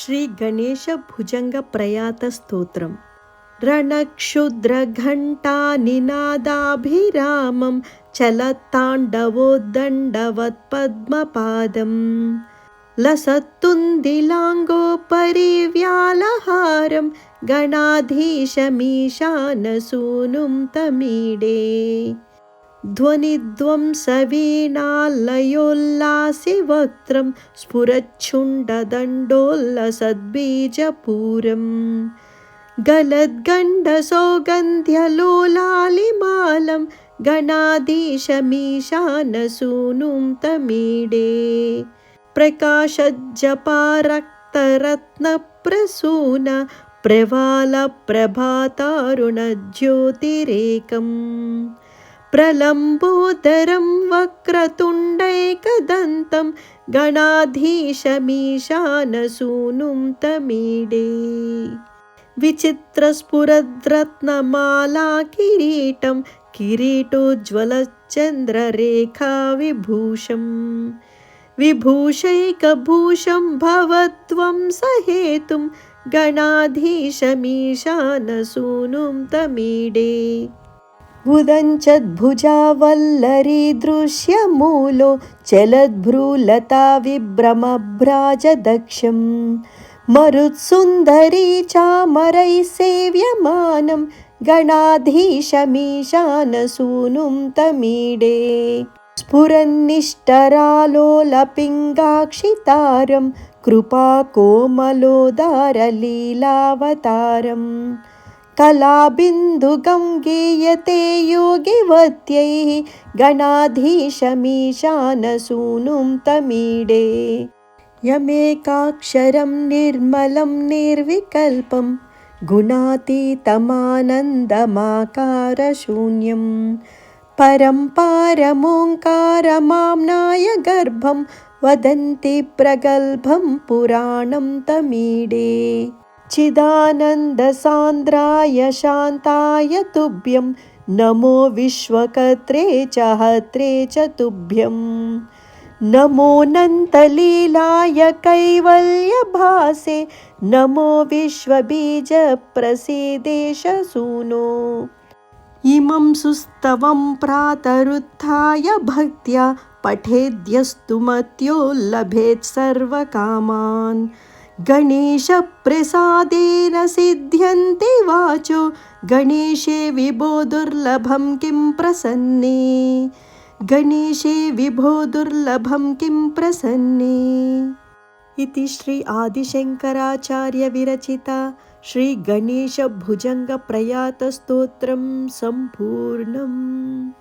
श्रीगणेशभुजङ्गप्रयातस्तोत्रम् रणक्षुद्रघण्टानिनादाभिरामं चलत्ताण्डवोद्दण्डवत्पद्मपादम् लसत्तुन्दिलाङ्गोपरि व्यालहारं गणाधीशमीशानसूनुं तमीडे ध्वनिध्वंसवीणालयोल्लासिवक्त्रं स्फुरच्छुण्डदण्डोल्लसद्बीजपूरम् गलद्गण्डसौगन्ध्यलोलालिमालं गणाधीशमीशानसूनुं तमीडे। प्रकाशज्जपारक्तरत्नप्रसून प्रवालप्रभातारुणज्योतिरेकम् प्रलम्बोदरं वक्रतुण्डैकदन्तं गणाधीशमीशानसूनुं तमीडे। विचित्रस्फुरद्रत्नमालाकिरीटं किरीटोज्ज्वलचन्द्ररेखाविभूषम् विभूषैकभूषं भवत्वं सहेतुं गणाधीशमीशानसूनुं तमीडे उदञ्चद्भुजावल्लरीदृश्यमूलो चलद्भ्रूलता विभ्रमभ्राजदक्षं मरुत्सुन्दरी चामरैः सेव्यमानं गणाधीशमीशानसूनुं तमीडे। स्फुरन्निष्टरालोलपिङ्गाक्षितारं कृपाकोमलोदारलीलावतारम् कलाबिन्दुगं गीयते योगिवत्यैः गणाधीशमीशानसूनुं तमीडे। यमेकाक्षरं निर्मलं निर्विकल्पं गुणातीतमानन्दमाकारशून्यं। परं पारमोङ्कारमाम्नाय गर्भं वदन्ति प्रगल्भं पुराणं तमीडे चिदानन्दसान्द्राय शान्ताय तुभ्यं। नमो विश्वकर्त्रे च हत्रे च तुभ्यं। नमोऽनन्तलीलाय कैवल्यभासे। नमो विश्वबीजप्रसीदेशसूनो। इमं सुस्तवं प्रातरुत्थाय भक्त्या पठेद्यस्तु मत्यो लभेत् सर्वकामान् गणेशप्रसादेन सिद्ध्यन्ति वाचो। गणेशे विभो दुर्लभं किं प्रसन्ने? गणेशे विभो दुर्लभं किं प्रसन्ने? इति श्री आदिशङ्कराचार्यविरचिता श्रीगणेशभुजङ्गप्रयातस्तोत्रं सम्पूर्णम्